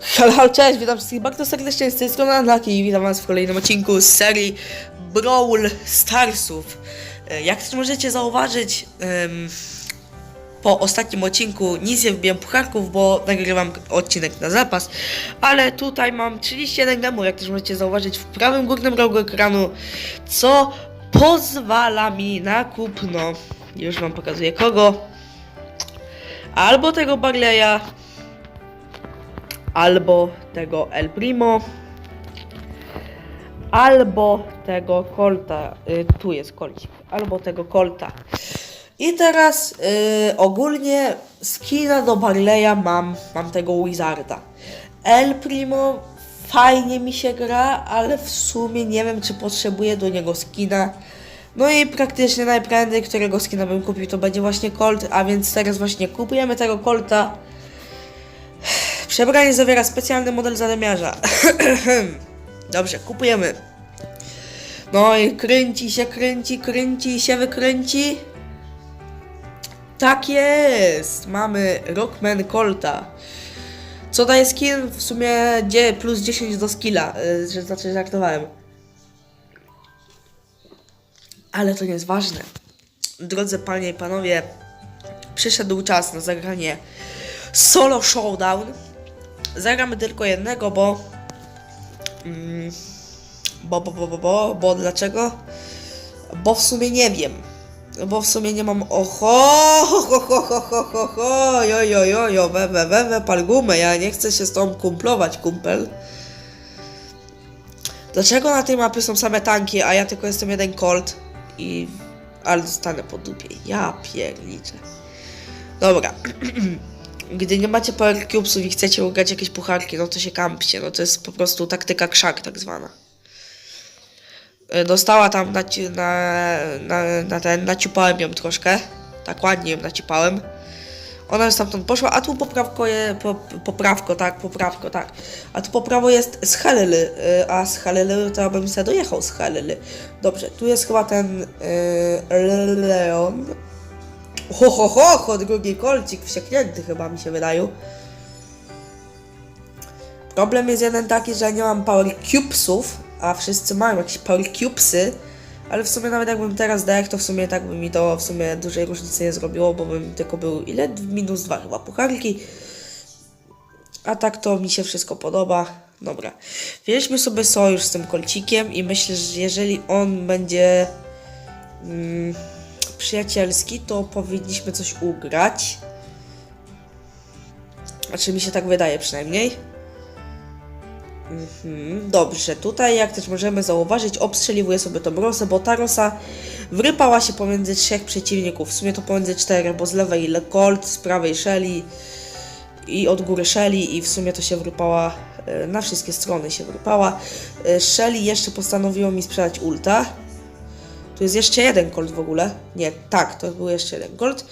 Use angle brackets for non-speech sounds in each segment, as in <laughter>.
Halo, halo, cześć, witam wszystkich bardzo serdecznie z tej strony Anlaki i witam was w kolejnym odcinku z serii Brawl Starsów. E, Jak też możecie zauważyć, po ostatnim odcinku nic nie wbiłem pucharków, bo nagrywam odcinek na zapas, ale tutaj mam 31 gemów, jak też możecie zauważyć w prawym górnym rogu ekranu, co pozwala mi na kupno, już wam pokazuję kogo, albo tego Barleya, albo tego El Primo, albo tego Colta. Y, tu jest Colcik. Albo tego Colta. I teraz y, ogólnie skina do Barleya mam, mam tego Wizarda. El Primo fajnie mi się gra, ale w sumie nie wiem, czy potrzebuję do niego skina. No i praktycznie najprędzej, którego skina bym kupił, to będzie właśnie Colt, a więc teraz właśnie kupujemy tego Colta. Przebranie zawiera specjalny model zadymiarza. <clears throat> Dobrze, kupujemy. No i kręci się, kręci, kręci się, wykręci. Tak jest! Mamy Rockman Colta. Co daje skin? W sumie plus 10 do skilla, że znaczy żartowałem. Ale to nie jest ważne. Drodzy panie i panowie, przyszedł czas na zagranie solo showdown. Zagramy tylko jednego, bo. Mm, bo, bo, bo, bo, bo, bo dlaczego? Bo w sumie nie wiem. Bo w sumie nie mam oho, ho, ho, ho, ho, jo, jo, jo, jo, we, we, we, we, pal gumę, ja nie chcę się z tą kumplować, kumpel. Dlaczego na tej mapie są same tanki, a ja tylko jestem jeden Colt i... Ale dostanę po dupie, ja pierniczę. Dobra. <clears throat> Gdy nie macie power cubesów i chcecie ugrać jakieś pucharki, no to się kampcie, no to jest po prostu taktyka krzak tak zwana. Y, Dostała tam na, na, na, na ten, naciupałem ją troszkę, tak ładnie ją naciupałem. Ona już stamtąd poszła, a tu poprawko, je, po, poprawko, tak, poprawko, tak. A tu po prawo jest z Helily, y, a z Helily to ja bym sobie dojechał z Helily. Dobrze, tu jest chyba ten y, Leon. Ho, ho, ho, ho, drugi kolcik wsieknięty chyba mi się wydaje. Problem jest jeden taki, że nie mam power cubesów, a wszyscy mają jakieś power cubesy, ale w sumie nawet jakbym teraz dał, to w sumie tak by mi to w sumie dużej różnicy nie zrobiło, bo bym tylko był ile? Minus dwa chyba pucharki. A tak to mi się wszystko podoba. Dobra. Wzięliśmy sobie sojusz z tym kolcikiem i myślę, że jeżeli on będzie mm, przyjacielski, to powinniśmy coś ugrać. Znaczy mi się tak wydaje przynajmniej. Mhm, dobrze, tutaj jak też możemy zauważyć, obstrzeliwuję sobie tą Rosę, bo ta Rosa wrypała się pomiędzy trzech przeciwników, w sumie to pomiędzy czterech, bo z lewej Colt, z prawej Shelly i od góry Shelly i w sumie to się wrypała, e, na wszystkie strony się wrypała. E, Shelly jeszcze postanowiło mi sprzedać ulta. Tu jest jeszcze jeden Colt w ogóle. Nie, tak, to był jeszcze jeden Colt.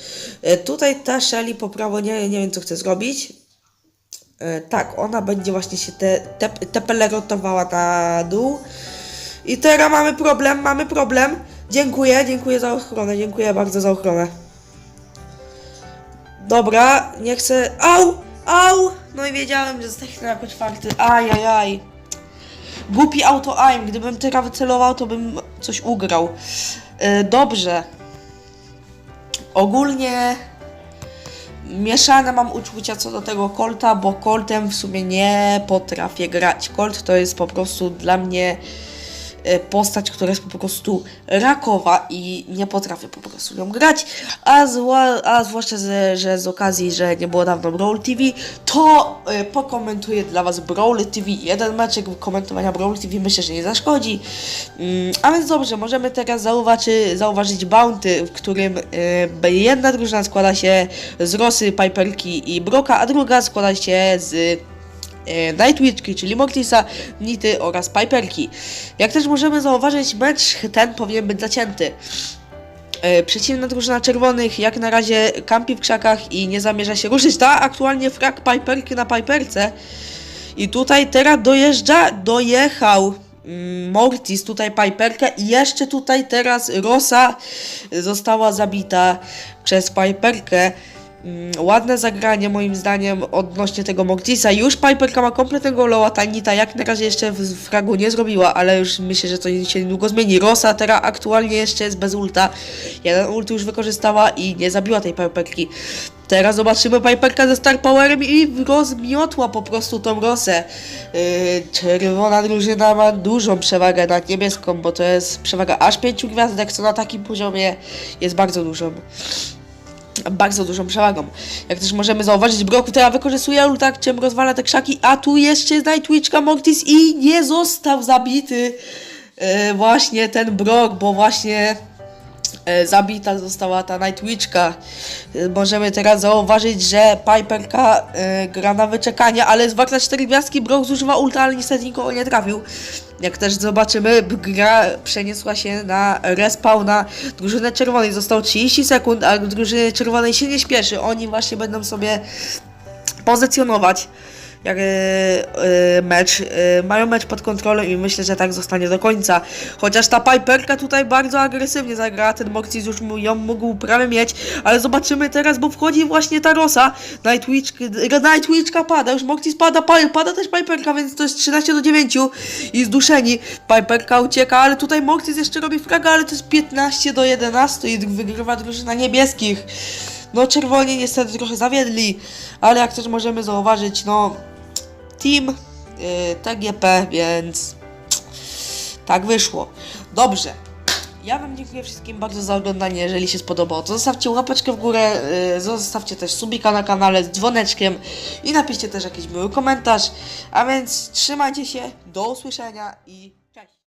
E, Tutaj ta Shelly po prawo nie, nie wiem co chce zrobić. E, tak, ona będzie właśnie się te, te, na dół. I teraz mamy problem, mamy problem. Dziękuję, dziękuję za ochronę, dziękuję bardzo za ochronę. Dobra, nie chcę... Au! Au! No i wiedziałem, że zdechnę jako czwarty. Ajajaj. Głupi auto aim. Gdybym teraz wycelował, to bym coś ugrał. E, dobrze. Ogólnie mieszane mam uczucia co do tego Colta, bo Coltem w sumie nie potrafię grać. Colt to jest po prostu dla mnie postać, która jest po prostu rakowa i nie potrafię po prostu grać, a, zła, a zwłaszcza, że, że z okazji, że nie było dawno Brawl TV, to e, pokomentuję dla Was Brawl TV, jeden meczek komentowania Brawl TV myślę, że nie zaszkodzi, mm, a więc dobrze, możemy teraz zauważy, zauważyć Bounty, w którym e, jedna drużyna składa się z Rosy, Piperki i Broka, a druga składa się z Nightwitchki, czyli Mortisa, Nity oraz Piperki. Jak też możemy zauważyć, mecz ten powinien być zacięty. E, Przeciwna drużyna czerwonych jak na razie kampi w krzakach i nie zamierza się ruszyć. Ta aktualnie frak Piperki na Piperce. I tutaj teraz dojeżdża, dojechał mm, Mortis, tutaj Piperkę i jeszcze tutaj teraz Rosa została zabita przez Piperkę. Mm, ładne zagranie moim zdaniem odnośnie tego Mortisa. Już Piperka ma kompletnego loła, Tanita jak na razie jeszcze w, w fragu nie zrobiła, ale już myślę, że to się niedługo zmieni. Rosa teraz aktualnie jeszcze jest bez ulta. Jeden ult już wykorzystała i nie zabiła tej Piperki. Teraz zobaczymy Piperka ze Star Powerem i rozmiotła po prostu tą Rosę. Yy, czerwona drużyna ma dużą przewagę nad niebieską, bo to jest przewaga aż 5 gwiazdek, co na takim poziomie jest bardzo dużą bardzo dużą przewagą. Jak też możemy zauważyć, Brock teraz wykorzystuje ulta, czym rozwala te krzaki, a tu jeszcze Nightwitchka Mortis i nie został zabity e, właśnie ten Brock, bo właśnie e, zabita została ta Nightwitchka. E, możemy teraz zauważyć, że Piperka e, gra na wyczekanie, ale z walka 4 gwiazdki Brock zużywa ulta, ale niestety nikogo nie trafił. Jak też zobaczymy, gra przeniosła się na respawna drużyny czerwonej. Zostało 30 sekund, a drużyny czerwonej się nie śpieszy. Oni właśnie będą sobie pozycjonować jak, e, e, mecz. E, mają mecz pod kontrolą i myślę, że tak zostanie do końca. Chociaż ta Piperka tutaj bardzo agresywnie zagrała, ten Mortis już ją mógł prawie mieć, ale zobaczymy teraz, bo wchodzi właśnie ta Rosa. Nightwitch, Nightwitchka pada, już Mortis pada, pa- pada też Piperka, więc to jest 13 do 9 i zduszeni. Piperka ucieka, ale tutaj Mortis jeszcze robi fraga, ale to jest 15 do 11 i wygrywa drużyna niebieskich. No czerwoni niestety trochę zawiedli, ale jak też możemy zauważyć, no team y, TGP, więc tak wyszło. Dobrze. Ja Wam dziękuję wszystkim bardzo za oglądanie. Jeżeli się spodobało, to zostawcie łapeczkę w górę, y, zostawcie też subika na kanale z dzwoneczkiem i napiszcie też jakiś miły komentarz. A więc trzymajcie się, do usłyszenia i